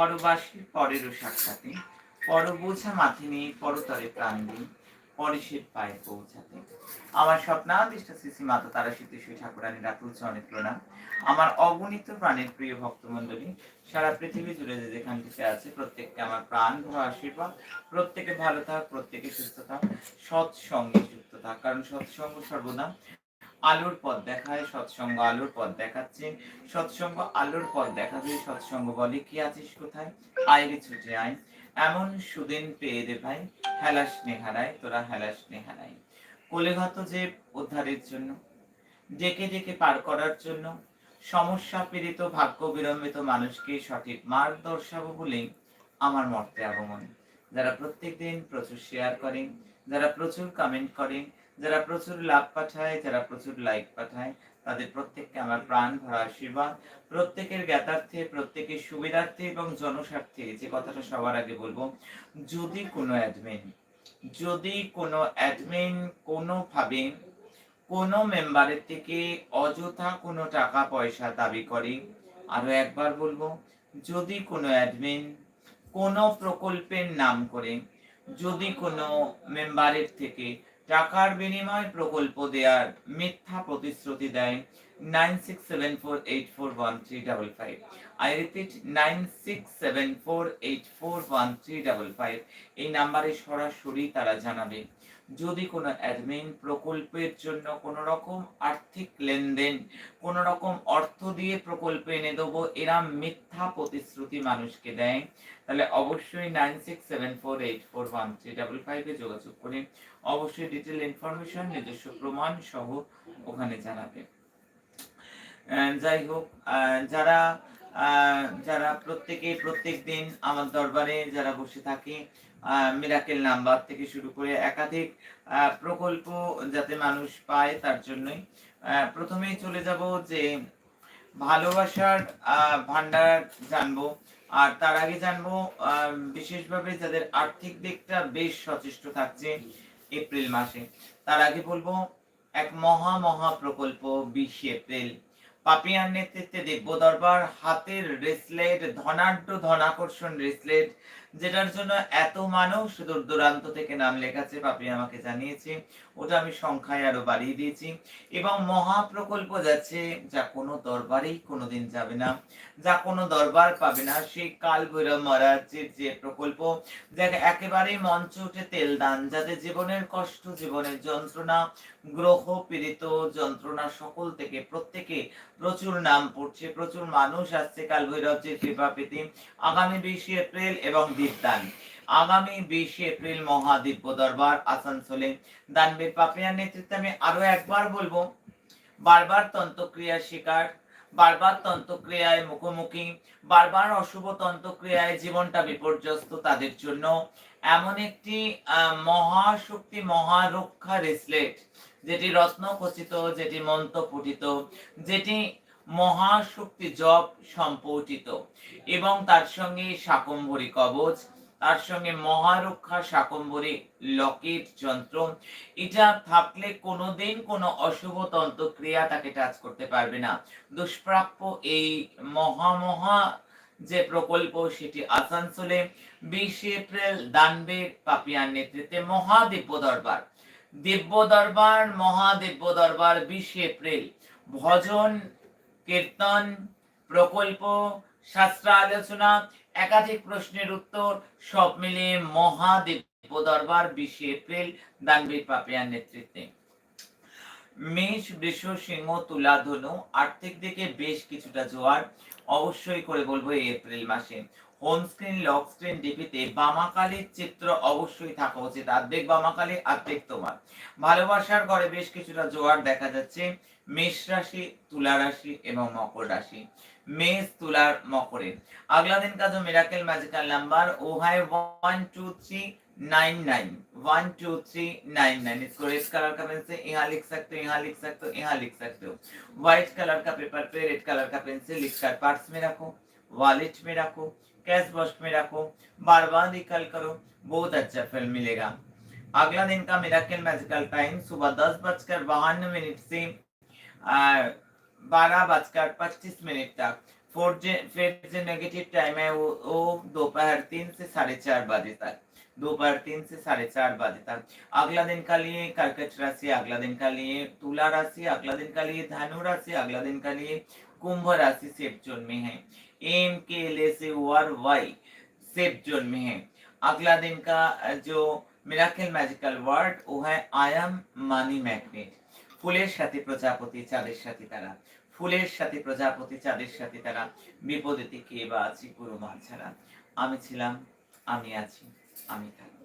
পরবাসী পরেরও সাক্ষাতে পর বোঝা মাথে নেই পরতরে প্রাণ দিই পরেশের পায়ে পৌঁছাতে। আমার স্বপ্নাদিষ্ট শ্রী মাতা তারা সিদ্ধেশ্বরী ঠাকুরানী রাতুল চরণের প্রণাম। আমার অগণিত প্রাণের প্রিয় ভক্তমণ্ডলী, সারা পৃথিবী জুড়ে যে যেখান থেকে আছে, প্রত্যেককে আমার প্রাণ ভরা আশীর্বাদ, প্রত্যেকে ভালো থাক, প্রত্যেকে সুস্থ থাক, সৎসঙ্গে যুক্ত থাক। কারণ সৎসঙ্গ সর্বদা আলোর পথ দেখায়, সৎসঙ্গ আলোর পথ দেখাচ্ছে। সৎসঙ্গ আলোর পথ দেখাবে সৎসঙ্গ বলে কি আছিস কোথায়? আয়রে ছুটে আয়। এমন সুদিন পেয়ে দে ভাই, হেলাস নেহারায়, তোরা হেলাস নেহারায়। কোলেঘাত যে উদ্ধারের জন্য, ডেকে ডেকে পার করার জন্য, সমস্যা পীড়িত, ভাগ্য বিলম্বিত মানুষকে সঠিক মার্গ দর্শাবো বলেই আমার মর্তে আগমন। যারা প্রত্যেক দিন প্রচুর শেয়ার করেন, যারা প্রচুর কমেন্ট করেন যারা প্রচুর লাভ পাঠায়, যারা প্রচুর লাইক পাঠায়, তাদের প্রত্যেককে আমার প্রাণ ভরা আশীর্বাদ। প্রত্যেকের জ্ঞাতার্থে, প্রত্যেকের সুবিধার্থে এবং জনস্বার্থে, যে কথাটা সবার আগে বলব, যদি কোনো অ্যাডমিন যদি কোনো অ্যাডমিন কোনোভাবে কোনো মেম্বারের থেকে অযথা কোনো টাকা পয়সা দাবি করে, আরও একবার বলব, যদি কোনো অ্যাডমিন কোনো প্রকল্পের নাম করে, যদি কোনো মেম্বারের থেকে টাকার বিনিময় প্রকল্প দেওয়ার মিথ্যা প্রতিশ্রুতি দেয় nine six seven four eight four one three double five. I repeat, nine six seven four eight four one three double five. এই নাম্বারে সরাসরি তারা জানাবে। যদি কোনো অ্যাডমিন প্রকল্পের জন্য কোনো রকম আর্থিক লেনদেন, কোন রকম অর্থ দিয়ে প্রকল্প এনে দেবো, এরা মিথ্যা প্রতিশ্রুতি মানুষকে দেয়, তাহলে অবশ্যই nine six seven four eight four one three double ফাইভে যোগাযোগ করে অবশ্যই ডিটেল ইনফরমেশন নিজস্ব প্রমাণ সহ ওখানে জানাবে। যাই হোক যারা যারা প্রত্যেকে প্রত্যেক দিন আমার দরবারে যারা বসে থাকে মিরাকেল নাম্বার থেকে শুরু করে একাধিক প্রকল্প যাতে মানুষ পায় তার জন্যই। প্রথমেই চলে যাব যে ভালোবাসার ভান্ডার জানব। আর তার আগে জানব বিশেষভাবে যাদের আর্থিক দিকটা বেশ সচেষ্ট থাকছে এপ্রিল মাসে, তার আগে বলব, এক মহা মহা প্রকল্প বিশে এপ্রিল। পাপিয়ার নেতৃত্বে দেখব দরবার, হাতের রেসলেট ধনাঢ্য ধনাকর্ষণ রেসলেট যেটার জন্য এত মানুষ দূর দূরান্ত থেকে নাম লেখাচ্ছে, পাপি আমাকে জানিয়েছে। ওটা আমি সংখ্যায় আরও বাড়িয়ে দিয়েছি। এবং মহা প্রকল্প যাচ্ছে, যা কোনো দরবারেই কোনোদিন যাবে না। যা কোনো দরবার পাবে না। সেই কাল ভৈরব মহারাজের যে প্রকল্প, যাকে একেবারেই মঞ্চ উঠে তেল দান, যাদের জীবনের কষ্ট, জীবনের যন্ত্রণা, গ্রহ পীড়িত যন্ত্রণা সকল থেকে প্রত্যেকে প্রচুর নাম পড়ছে, প্রচুর মানুষ আসছে কাল ভৈরবজির কৃপা পেতে আগামী বিশে এপ্রিল এবং দীপদান। আগামী বিশে এপ্রিল মহাদিব্য দরবার, আসানসোলে। দানবীর পাপিয়ার নেতৃত্বে আমি আরও একবার বলব, বারবার তন্ত্রক্রিয়ার শিকার, বারবার তন্ত্রক্রিয়ায় মুখোমুখি, বারবার অশুভ তন্ত্রক্রিয়ায় জীবনটা বিপর্যস্ত তাদের জন্য। এমন একটি মহাশক্তি, মহারক্ষা রেসলেট যেটি রত্ন খচিত, যেটি মন্ত্র পঠিত, যেটি মহাশক্তি জপ সম্পঠিত এবং তার সঙ্গে শাকম্ভরী কবচ, তার সঙ্গে মহারক্ষা শাকম্ভরী লকেট যন্ত্র। এটা থাকলে কোনোদিন কোনো অশুভ তন্ত্র ক্রিয়া তাকে টাচ করতে পারবে না। দুষ্প্রাপ্য এই মহা মহা যে প্রকল্প, সেটি আসানসোলে বিশে এপ্রিল দানবের পাপিয়ার নেতৃত্বে মহাদিব্য দরবার। দিব্য দরবার মহাদিব্য দরবার, বিশে এপ্রিল। ভজন, কীর্তন, প্রকল্প, শাস্ত্র আলোচনা, একাধিক প্রশ্নের উত্তর, সব মিলিয়ে মহাদিব্য দরবার, বিশে এপ্রিল, দানবীর পাপিয়ার নেতৃত্বে। মেষ, বৃষ, সিংহ, তুলা, ধনু, আর্থিক দিকে বেশ কিছুটা জোয়ার। অবশ্যই করে বলব এই এপ্রিল মাসে। হোম স্ক্রিন লক স্ক্রিন ডিপিতে বামাকালীর চিত্র অবশ্যই থাকা উচিত আর্ধেক বামাকালী আর্ধেক তোমার ভালোবাসার ঘরে বেশ কিছুটা জোয়ার দেখা যাচ্ছে মেষ রাশি তুলা রাশি এবং মকর রাশি মেষ তুলার মকরের अगला दिन का जो मिराकल मैजिकल नंबर वो है one two three nine nine one two three nine nine इसको रेड कलर का पेन से यहाँ लिख सकते हो यहाँ लिख सकते हो यहाँ लिख सकते हो व्हाइट कलर का पेपर पे रेड कलर का पेन से लिख कर पर्स में रखो वॉलेट में रखो कैश बॉक्स में रखो बार बार निकल करो। बहुत अच्छा फल मिलेगा। अगला दिन का मिराकल मैजिकल टाइम सुबह दस बजकर बावन मिनट से बारह बजकर पच्चीस मिनट तक। फोर जे, फिर जो नेगेटिव टाइम है, वो वो दोपहर तीन से साढ़े चार बजे तक। दोपहर तीन से साढ़े चार बजे तक। अगला दिन का लिए कर्कट राशि, अगला दिन का लिए तुला राशि, अगला दिन का लिए धनु राशि, अगला दिन का लिए कुंभ राशि जोन में है। एम के एल से वर वाई सेफ जोन में है अगला दिन का अ, जो मिराकल मैजिकल वर्ड वो है आई एम মানি ম্যাগনেট ফুলের সাথে প্রজাপতি চাঁদের সাথে তারা ফুলের সাথে প্রজাপতি চাঁদের সাথে তারা বিপদেতে কে বা আছি গুরু মা ছাড়া আমি ছিলাম আমি আছি আমি থাকবো